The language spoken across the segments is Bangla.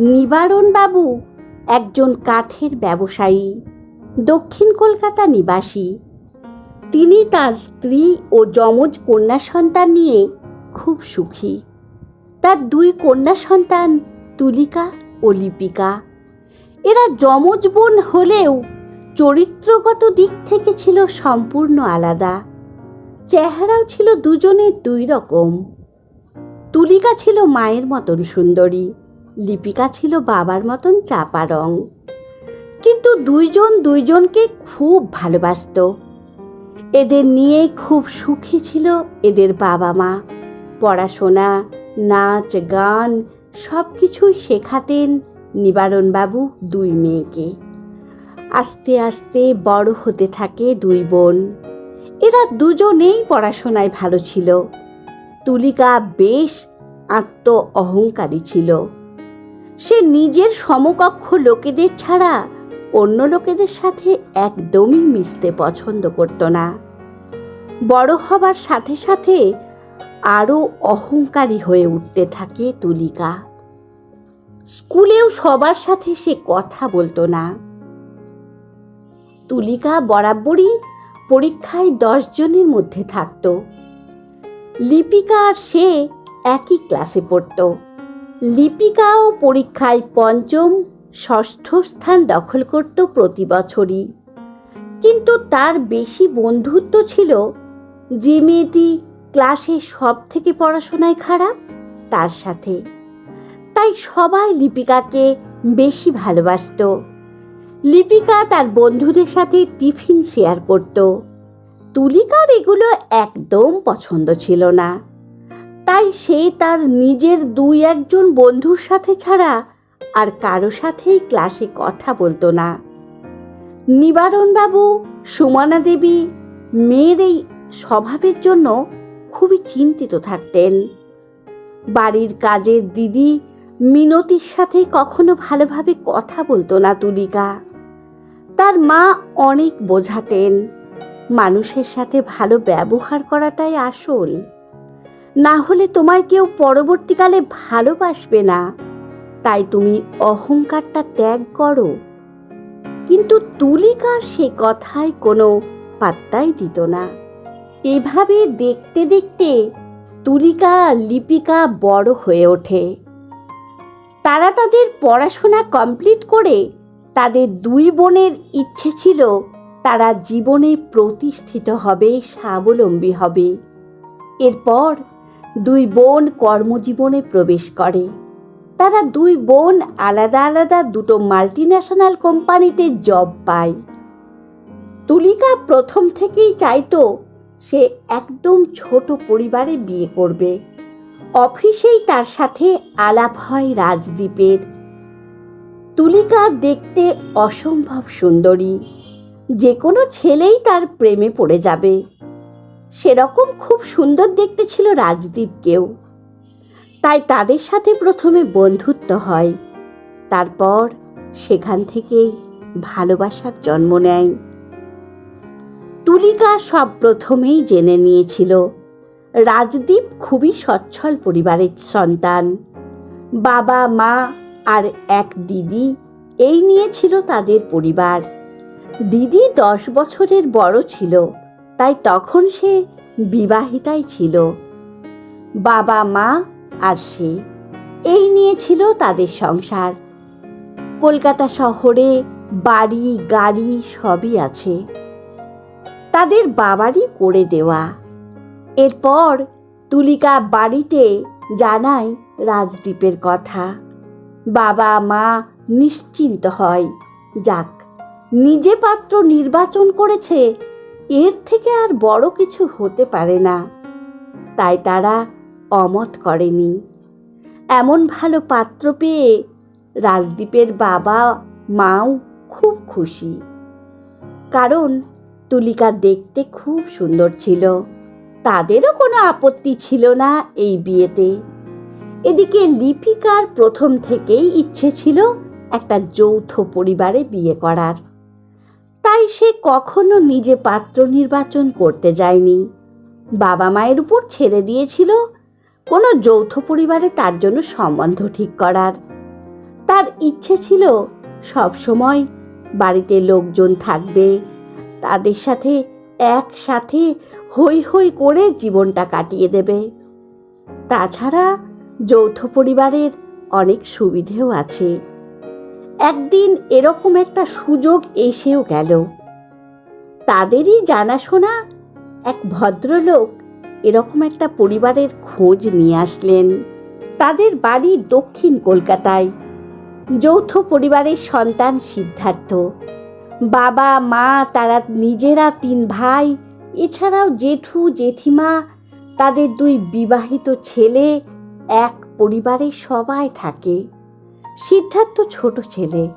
নিবারণবাবু একজন কাঠের ব্যবসায়ী, দক্ষিণ কলকাতা নিবাসী। তিনি তার স্ত্রী ও যমজ কন্যা সন্তান নিয়ে খুব সুখী। তার দুই কন্যা সন্তান তুলিকা ও লিপিকা। এরা যমজ বোন হলেও চরিত্রগত দিক থেকে ছিল সম্পূর্ণ আলাদা। চেহারাও ছিল দুজনের দুই রকম। তুলিকা ছিল মায়ের মতন সুন্দরী। লিপিকা ছিল বাবার মতন চাপা রং। কিন্তু দুইজন দুইজনকে খুব ভালোবাসত। এদের নিয়ে খুব সুখী ছিল এদের বাবা মা পড়াশোনা, নাচ, গান সব কিছুই শেখাতেন নিবারণবাবু দুই মেয়েকে। আস্তে আস্তে বড় হতে থাকে দুই বোন। এরা দুজনেই পড়াশোনায় ভালো ছিল। তুলিকা বেশ আত্ম অহংকারী ছিল। সে নিজের সমকক্ষ লোকেদের ছাড়া অন্য লোকেদের সাথে একদমই মিশতে পছন্দ করত না। বড় হবার সাথে সাথে আরও অহংকারী হয়ে উঠতে থাকে তুলিকা। স্কুলেও সবার সাথে সে কথা বলতো না। তুলিকা বরাবরই পরীক্ষায় দশ জনের মধ্যে থাকত। লিপিকা আর সে একই ক্লাসে পড়তো। লিপিকাও পরীক্ষায় পঞ্চম, ষষ্ঠ স্থান দখল করত প্রতি বছরই। কিন্তু তার বেশি বন্ধুত্ব ছিল যে মেয়েটি ক্লাসে সব থেকে পড়াশোনায় খারাপ, তার সাথে। তাই সবাই লিপিকাকে বেশি ভালোবাসত। লিপিকা তার বন্ধুদের সাথে টিফিন শেয়ার করত। তুলিকার এগুলো একদম পছন্দ ছিল না। তাই সে তার নিজের দুই একজন বন্ধুর সাথে ছাড়া আর কারও সাথেই ক্লাসে কথা বলতো না। নিবারণবাবু, সুমনা দেবী, মেয়ের এই স্বভাবের জন্য খুবই চিন্তিত থাকতেন। বাড়ির কাজের দিদি মিনতির সাথে কখনো ভালোভাবে কথা বলতো না তুলিকা। তার মা অনেক বোঝাতেন। মানুষের সাথে ভালো ব্যবহার করাটাই আসল। না হলে তোমায় কেউ পরবর্তীকালে ভালোবাসবে না। তাই তুমি অহংকারটা ত্যাগ করো। কিন্তু তুলিকা সে কথায় কোনো পাত্তাই দিত না। এভাবে দেখতে দেখতে তুলিকা, লিপিকা বড় হয়ে ওঠে। তারা তাদের পড়াশোনা কমপ্লিট করে তাদের দুই বোনের ইচ্ছে ছিল তারা জীবনে প্রতিষ্ঠিত হবে, স্বাবলম্বী হবে। এরপর দুই বোন কর্মজীবনে প্রবেশ করে। তারা দুই বোন আলাদা আলাদা দুটো মাল্টি ন্যাশনাল কোম্পানিতে জব পায়। তুলিকা প্রথম থেকেই চাইতো সে একদম ছোট পরিবারে বিয়ে করবে। অফিসেই তার সাথে আলাপ হয় রাজদ্বীপের তুলিকা দেখতে অসম্ভব সুন্দরী। যে কোনো ছেলেই তার প্রেমে পড়ে যাবে। সেরকম খুব সুন্দর দেখতে ছিল রাজদীপকেও। তাই তাদের সাথে প্রথমে বন্ধুত্ব হয়। তারপর সেখান থেকেই ভালোবাসার জন্ম নেয়। তুলিকা সব প্রথমেই জেনে নিয়েছিল, রাজদীপ খুবই সচ্ছল পরিবারের সন্তান। বাবা, মা আর এক দিদি এই নিয়ে ছিল তাদের পরিবার। দিদি দশ বছরের বড় ছিল। তাই তখন সে বিবাহিতাই ছিল। বাবা, মা আর সে। এই নিয়ে ছিল তাদের সংসার। কলকাতা শহরে বাড়ি, গাড়ি সবই আছে। তাদের বাবারই করে দেওয়া। এরপর তুলিকা বাড়িতে জানায় রাজদ্বীপের কথা। বাবা, মা নিশ্চিন্ত হয়। যাক, নিজে পাত্র নির্বাচন করেছে এর থেকে আর বড় কিছু হতে পারে না। তাই তারা অমত করেনি। এমন ভালো পাত্র পেয়ে রাজদীপের বাবা মাও খুব খুশি। কারণ তুলিকা দেখতে খুব সুন্দর ছিল। তাদেরও কোনো আপত্তি ছিল না এই বিয়েতে। এদিকে লিপিকার প্রথম থেকেই ইচ্ছে ছিল একটা যৌথ পরিবারে বিয়ে করার। তাই সে কখনো নিজে পাত্র নির্বাচন করতে যায়নি। বাবা মায়ের উপর ছেড়ে দিয়েছিল কোনো যৌথ পরিবারে তার জন্য সম্বন্ধ ঠিক করার। তার ইচ্ছে ছিল সব সময় বাড়িতে লোকজন থাকবে, তাদের সাথে একসাথে হই হই করে জীবনটা কাটিয়ে দেবে। তাছাড়া যৌথ পরিবারের অনেক সুবিধেও আছে। একদিন এরকম একটা সুযোগ এসেও গেল। তাদেরই জানাশোনা এক ভদ্রলোক এরকম একটা পরিবারের খোঁজ নিয়ে আসলেন। তাদের বাড়ি দক্ষিণ কলকাতায়। যৌথ পরিবারের সন্তান সিদ্ধার্থ। বাবা, মা, তারা নিজেরা তিন ভাই, এছাড়াও জেঠু, জেঠিমা, তাদের দুই বিবাহিত ছেলে, এক পরিবারে সবাই থাকে। সিদ্ধার্থ ছোট ছেলে।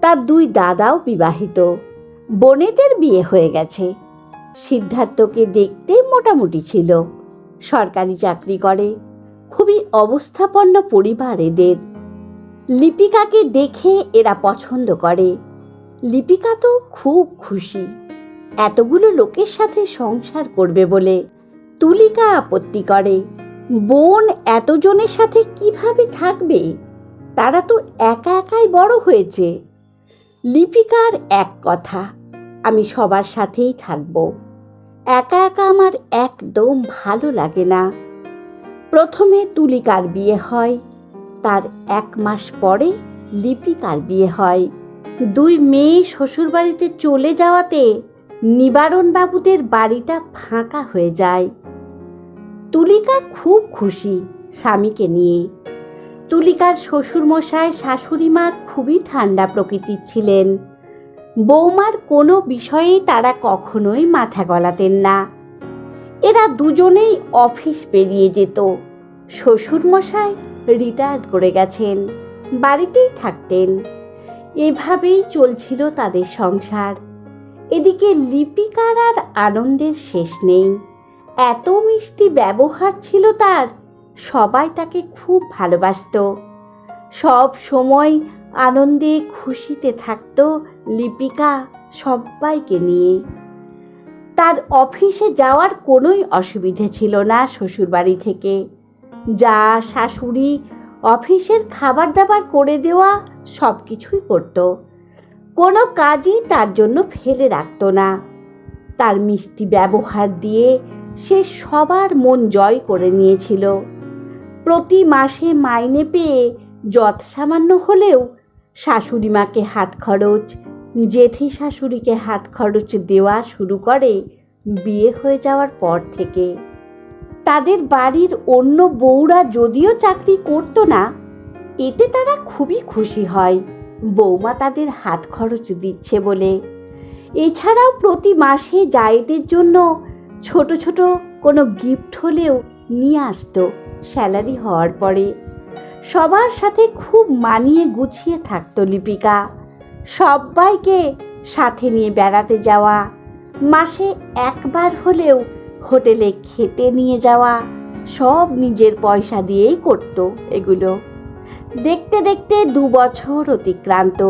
তার দুই দাদাও বিবাহিত। বোনেদের বিয়ে হয়ে গেছে। সিদ্ধার্থকে দেখতে মোটামুটি ছিল। সরকারি চাকরি করে। খুবই অবস্থাপন্ন পরিবার এদের। লিপিকাকে দেখে এরা পছন্দ করে। লিপিকা তো খুব খুশি। এতগুলো লোকের সাথে সংসার করবে বলে তুলিকা আপত্তি করে। বোন এতজনের সাথে কীভাবে থাকবে? তারা তো একা একাই বড় হয়েছে। লিপিকার এক কথা, আমি সবার সাথেই থাকব। একা একা আমার একদম ভালো লাগে না। প্রথমে তুলিকার বিয়ে হয়, তার এক মাস পরে লিপিকার বিয়ে হয়। দুই মেয়ে শ্বশুরবাড়িতে চলে যাওয়াতে নিবারণ বাবুদের বাড়িটা ফাঁকা হয়ে যায়। তুলিকা খুব খুশি স্বামীকে নিয়ে। তুলিকার শ্বশুরমশাই শাশুড়ি মা খুবই ঠান্ডা প্রকৃতির ছিলেন। বৌমার কোনো বিষয়েই তারা কখনোই মাথা গলাতেন না। এরা দুজনেই অফিস পেরিয়ে যেত। শ্বশুরমশাই রিটায়ার করে গেছেন, বাড়িতেই থাকতেন। এভাবেই চলছিল তাদের সংসার। এদিকে লিপিকার আর আনন্দের শেষ নেই। এত মিষ্টি ব্যবহার ছিল তার সবাই তাকে খুব ভালোবাসত। সব সময় আনন্দে খুশিতে থাকত লিপিকা সবাইকে নিয়ে। তার অফিসে যাওয়ার কোনোই অসুবিধে ছিল না শ্বশুরবাড়ি থেকে। যা শাশুড়ি অফিসের খাবার দাবার করে দেওয়া সব কিছুই করত। কোনো কাজই তার জন্য ফেলে রাখত না। তার মিষ্টি ব্যবহার দিয়ে সে সবার মন জয় করে নিয়েছিল। প্রতি মাসে মাইনে পেয়ে যৎ সামান্য হলেও শাশুড়ি মাকে হাত খরচ, জেঠি শাশুড়িকে হাত খরচ দেওয়া শুরু করে বিয়ে হয়ে যাওয়ার পর থেকে। তাদের বাড়ির অন্য বউরা যদিও চাকরি করতো না, এতে তারা খুবই খুশি হয়। বৌমা তাদের হাত খরচ দিচ্ছে বলে। এছাড়াও প্রতি মাসে জায়েদের জন্য ছোট ছোট কোনো গিফট হলেও নিয়ে আসতো। স্যালারি হওয়ার পরে সবার সাথে খুব মানিয়ে গুছিয়ে থাকতো লিপিকা। সবাইকে সাথে নিয়ে বেড়াতে যাওয়া, মাসে একবার হলেও হোটেলে খেতে নিয়ে যাওয়া, সব নিজের পয়সা দিয়েই করত এগুলো। দেখতে দেখতে দু বছর অতিক্রান্ত।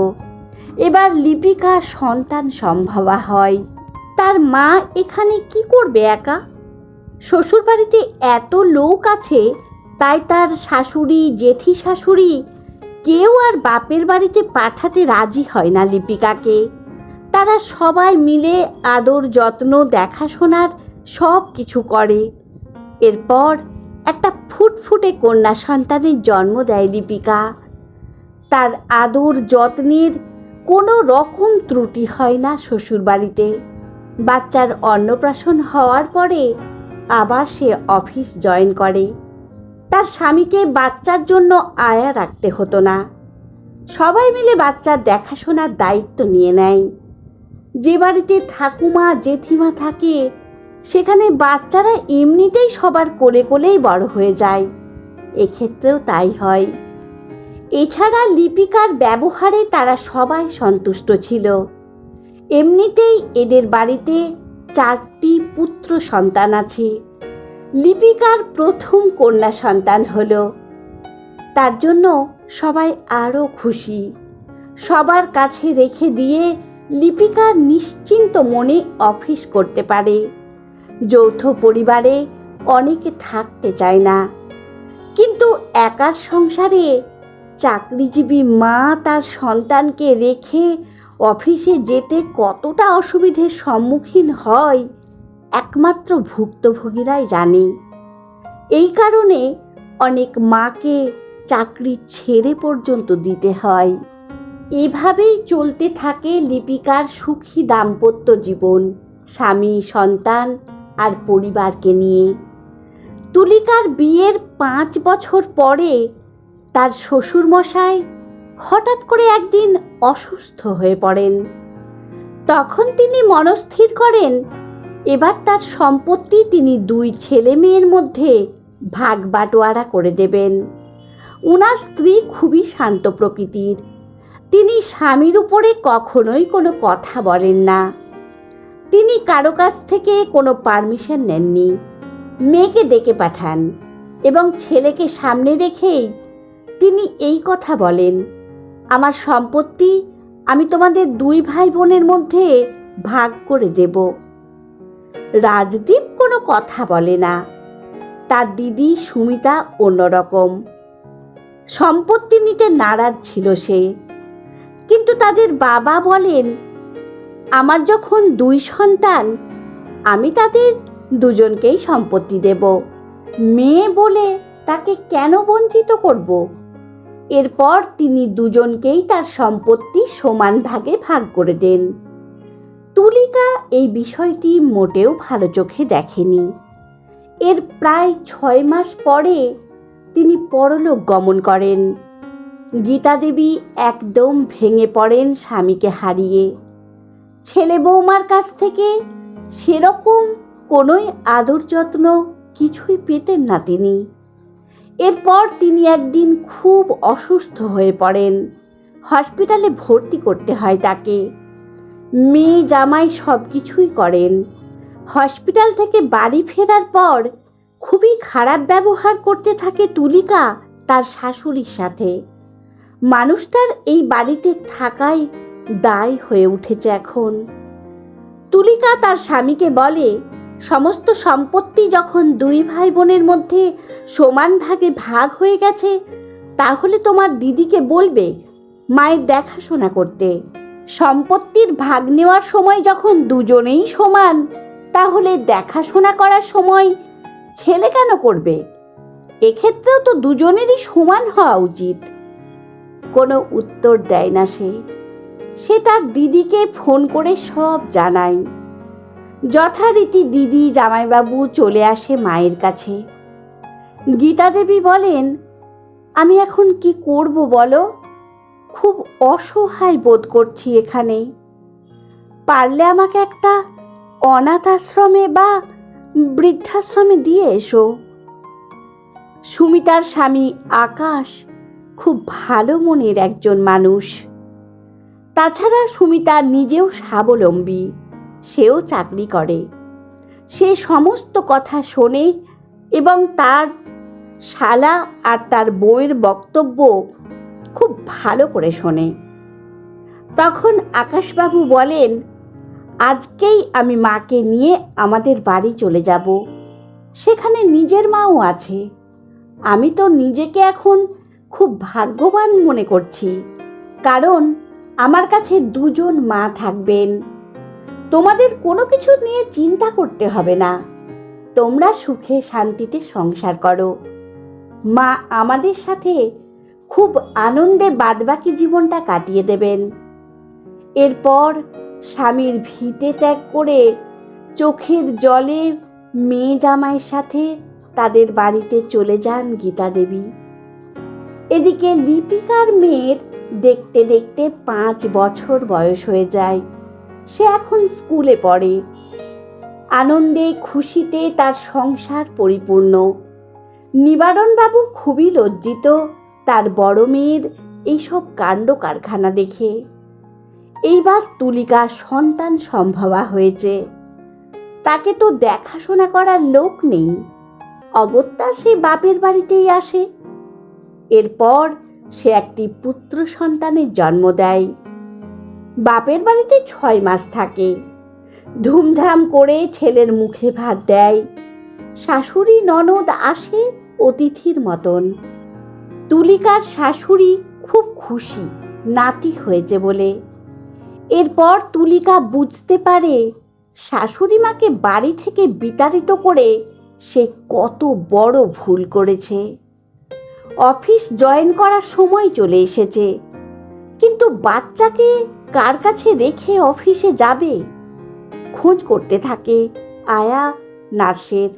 এবার লিপিকা সন্তান সম্ভবা হয়। তার মা এখানে কি করবে একা? শ্বশুরবাড়িতে এত লোক আছে, তাই তার শাশুড়ি, জেঠি শাশুড়ি কেউ আর বাপের বাড়িতে পাঠাতে রাজি হয় না লিপিকাকে। তারা সবাই মিলে আদর যত্ন, দেখাশোনার সব কিছু করে। এরপর একটা ফুটফুটে কন্যা সন্তানের জন্ম দেয় লিপিকা। তার আদর যত্নের কোনো রকম ত্রুটি হয় না শ্বশুরবাড়িতে। বাচ্চার অন্নপ্রাশন হওয়ার পরে আবার সে অফিস জয়েন করে। তার স্বামীকে বাচ্চার জন্য আয়া রাখতে হতো না। সবাই মিলে বাচ্চার দেখাশোনার দায়িত্ব নিয়ে নেয়। যে বাড়িতে ঠাকুমা, জেঠিমা থাকে, সেখানে বাচ্চারা এমনিতেই সবার কোলে কোলেই বড় হয়ে যায়। এক্ষেত্রেও তাই হয়। এছাড়া লিপিকার ব্যবহারে তারা সবাই সন্তুষ্ট ছিল। এমনিতেই এদের বাড়িতে চারটি পুত্র সন্তান আছে। লিপিকার প্রথম কন্যা সন্তান হলো। তার জন্য সবাই আরও খুশি। সবার কাছে রেখে দিয়ে লিপিকা নিশ্চিন্ত মনে অফিস করতে পারে। যৌথ পরিবারে অনেকে থাকতে চায় না। কিন্তু একার সংসারে চাকরিজীবী মা তার সন্তানকে রেখে অফিসে যেতে কতটা অসুবিধের সম্মুখীন হয় একমাত্র ভুক্তভোগীরাই জানে। এই কারণে অনেক মাকে চাকরি ছেড়ে পর্যন্ত দিতে হয়। এভাবেই চলতে থাকে লিপিকার সুখী দাম্পত্য জীবন, স্বামী, সন্তান আর পরিবারকে নিয়ে। তুলিকার বিয়ের পাঁচ বছর পরে তার শ্বশুরমশাই হঠাৎ করে একদিন অসুস্থ হয়ে পড়েন। তখন তিনি মনস্থির করেন এবার তার সম্পত্তি তিনি দুই ছেলে মেয়ের মধ্যে ভাগ বাটোয়ারা করে দেবেন। উনার স্ত্রী খুবই শান্ত প্রকৃতির। তিনি স্বামীর উপরে কখনোই কোনো কথা বলেন না। তিনি কারও কাছ থেকে কোনো পারমিশন নেননি। মেয়েকে ডেকে পাঠান এবং ছেলেকে সামনে রেখেই তিনি এই কথা বলেন, আমার সম্পত্তি আমি তোমাদের দুই ভাই বোনের মধ্যে ভাগ করে দেব। রাজদীপ কোনো কথা বলে না। তার দিদি, সুমিতা অন্যরকম। সম্পত্তি নিতে নারাজ ছিল সে। কিন্তু তাদের বাবা বলেন, আমার যখন দুই সন্তান, আমি তাদের দুজনকেই সম্পত্তি দেব। মেয়ে বলে তাকে কেন বঞ্চিত করব? এরপর তিনি দুজনকেই তার সম্পত্তি সমান ভাগে ভাগ করে দেন। তুলিকা এই বিষয়টি মোটেও ভালো চোখে দেখেনি। এর প্রায় ছয় মাস পরে তিনি পরলোক গমন করেন। গীতা দেবী একদম ভেঙে পড়েন স্বামীকে হারিয়ে। ছেলে বৌমার কাছ থেকে সেরকম কোনোই আদর যত্ন কিছুই পেতেন না তিনি। এরপর তিনি একদিন খুব অসুস্থ হয়ে পড়েন। হসপিটালে ভর্তি করতে হয় তাকে। মেয়ে জামাই সব কিছুই করেন। হসপিটাল থেকে বাড়ি ফেরার পর খুবই খারাপ ব্যবহার করতে থাকে তুলিকা, তার শাশুড়ির সাথে। মানুষটার এই বাড়িতে থাকাই দায় হয়ে উঠেছে এখন। তুলিকা তার স্বামীকে বলে, সমস্ত সম্পত্তি যখন দুই ভাই বোনের মধ্যে সমান ভাগে ভাগ হয়ে গেছে, তাহলে তোমার দিদিকে বলবে মায়ের দেখাশোনা করতে। সম্পত্তির ভাগ নেওয়ার সময় যখন দুজনেই সমান, তাহলে দেখাশোনা করার সময় ছেলে কেন করবে? এক্ষেত্রেও তো দুজনেরই সমান হওয়া উচিত। কোনো উত্তর দেয় না সে। সে তার দিদিকে ফোন করে সব জানায়। যথারীতি দিদি, জামাইবাবু চলে আসে মায়ের কাছে। গীতা দেবী বলেন, আমি এখন কি করব বলো? খুব অসহায় বোধ করছি এখানে পারলে আমাকে একটা অনাথ আশ্রমে বা বৃদ্ধাশ্রমে দিয়ে এসো। সুমিতার স্বামী আকাশ খুব ভালো মনের একজন মানুষ। তাছাড়া সুমিতা নিজেও স্বাবলম্বী, সেও চাকরি করে। সে সমস্ত কথা শোনে এবং তার শালা আর তার বউয়ের বক্তব্য খুব ভালো করে শোনে। তখন আকাশবাবু বলেন, আজকেই আমি মাকে নিয়ে আমাদের বাড়ি চলে যাব। সেখানে নিজের মাও আছে। আমি তো নিজেকে এখন খুব ভাগ্যবান মনে করছি, কারণ আমার কাছে দুজন মা থাকবেন। তোমাদের কোনো কিছু নিয়ে চিন্তা করতে হবে না। তোমরা সুখে শান্তিতে সংসার করো। মা আমাদের সাথে খুব আনন্দে বাদবাকি জীবনটা কাটিয়ে দেবেন। এরপর স্বামীর ভিটে ত্যাগ করে চোখের জলে মেয়ে জামাইয়ের সাথে তাদের বাড়িতে চলে যান গীতা দেবী। এদিকে লিপিকার মেয়ের দেখতে দেখতে পাঁচ বছর বয়স হয়ে যায়। সে এখন স্কুলে পড়ে। আনন্দে খুশিতে তার সংসার পরিপূর্ণ। নিবারণবাবু খুবই লজ্জিত। তার বড় মেয়ের এইসব কাণ্ড কারখানা দেখে। এইবার তুলিকা সন্তান সম্ভবা হয়েছে। তাকে তো দেখাশোনা করার লোক নেই। অগত্যা সে বাপের বাড়িতেই আসে। এরপর সে একটি পুত্র সন্তানের জন্ম দেয়। বাপের বাড়িতে ছয় মাস থাকে। ধুমধাম করে ছেলের মুখে ভাত দেয়। শাশুড়ি ননদ আসে অতিথির মতন। তুলিকার শাশুড়ি খুব খুশি, নাতি হয়েছে বলে। এরপর তুলিকা বুঝতে পারে শাশুড়ি মাকে বাড়ি থেকে বিতাড়িত করে সে কত বড় ভুল করেছে। অফিস জয়েন করার সময় চলে এসেছে। কিন্তু বাচ্চাকে কার কাছে রেখে অফিসে যাবে? খোঁজ করতে থাকে আয়া নার্সের।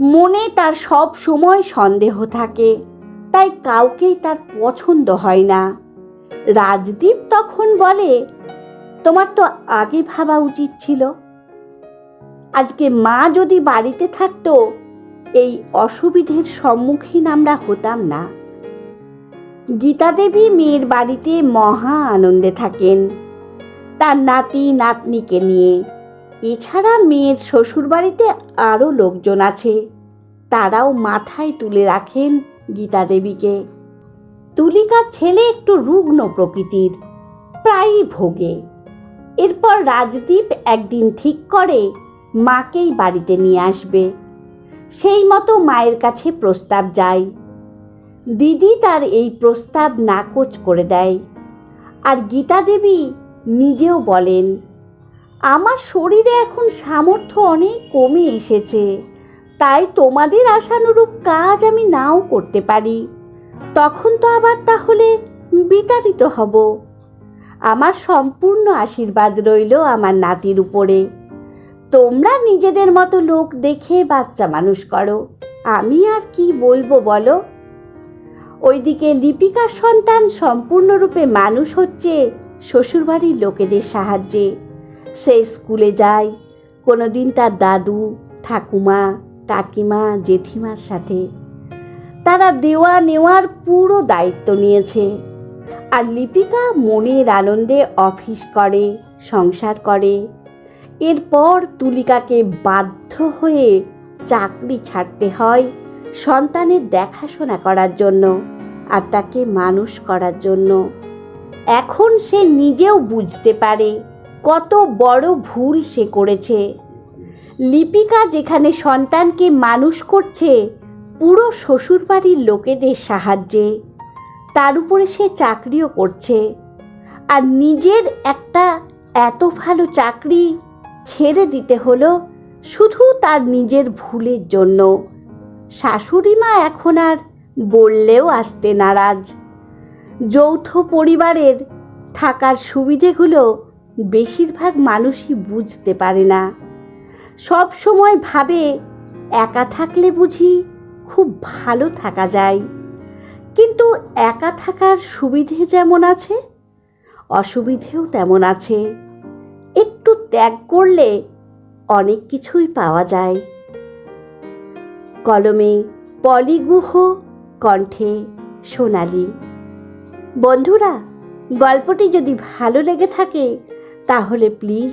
মনে তার সব সময় সন্দেহ থাকে। তাই কাউকেই তার পছন্দ হয় না। রাজদীপ তখন বলে, তোমার তো আগে ভাবা উচিত ছিল। আজকে মা যদি বাড়িতে থাকতো, এই অসুবিধের সম্মুখীন আমরা হতাম না। গীতা দেবী মেয়ের বাড়িতে মহা আনন্দে থাকেন। তার নাতি, নাতনিকে নিয়ে। এছাড়া মেয়ের শ্বশুর বাড়িতে আরও লোকজন আছে। তারাও মাথায় তুলে রাখেন গীতা দেবীকে। তুলিকার ছেলে একটু রুগ্ন প্রকৃতির, প্রায়ই ভোগে। এরপর রাজদীপ একদিন ঠিক করে মাকেই বাড়িতে নিয়ে আসবে। সেই মতো মায়ের কাছে প্রস্তাব যায়। দিদি তার এই প্রস্তাব নাকচ করে দেয়। আর গীতা দেবী নিজেও বলেন, আমার শরীরে এখন সামর্থ্য অনেক কমে এসেছে। তাই তোমাদের আশানুরূপ কাজ আমি নাও করতে পারি। তখন তো আবার তাহলে বিতাড়িত হব। আমার সম্পূর্ণ আশীর্বাদ রইল আমার নাতির উপরে। তোমরা নিজেদের মতো লোক দেখে বাচ্চা মানুষ করো। আমি আর কি বলব বলো? ওইদিকে লিপিকার সন্তান সম্পূর্ণরূপে মানুষ হচ্ছে শ্বশুরবাড়ির লোকেদের সাহায্যে। সে স্কুলে যায়, কোনোদিন তার দাদু, ঠাকুমা কাকিমা, জেঠিমার সাথে। তারা দেওয়া নেওয়ার পুরো দায়িত্ব নিয়েছে। আর লিপিকা মনের আনন্দে অফিস করে, সংসার করে। এরপর তুলিকাকে বাধ্য হয়ে চাকরি ছাড়তে হয় সন্তানের দেখাশোনা করার জন্য আর তাকে মানুষ করার জন্য। এখন সে নিজেও বুঝতে পারে কত বড় ভুল সে করেছে। লিপিকা যেখানে সন্তানকে মানুষ করছে, পুরো শ্বশুরবাড়ির লোকেদের সাহায্যে। তার উপরে সে চাকরিও করছে। আর নিজের একটা এত ভালো চাকরি ছেড়ে দিতে হলো শুধু তার নিজের ভুলের জন্য। শাশুড়ি মা এখন আর বললেও আসতে নারাজ। যৌথ পরিবারের থাকার সুবিধেগুলো বেশিরভাগ মানুষই বুঝতে পারে না। সব সময় ভাবে, একা থাকলে বুঝি খুব ভালো থাকা যায়। কিন্তু একা থাকার সুবিধে যেমন আছে, অসুবিধেও তেমন আছে। একটু ত্যাগ করলে অনেক কিছুই পাওয়া যায়। কলমে পলিগুহ কণ্ঠে সোনালি। বন্ধুরা, গল্পটি যদি ভালো লেগে থাকে, তাহলে প্লিজ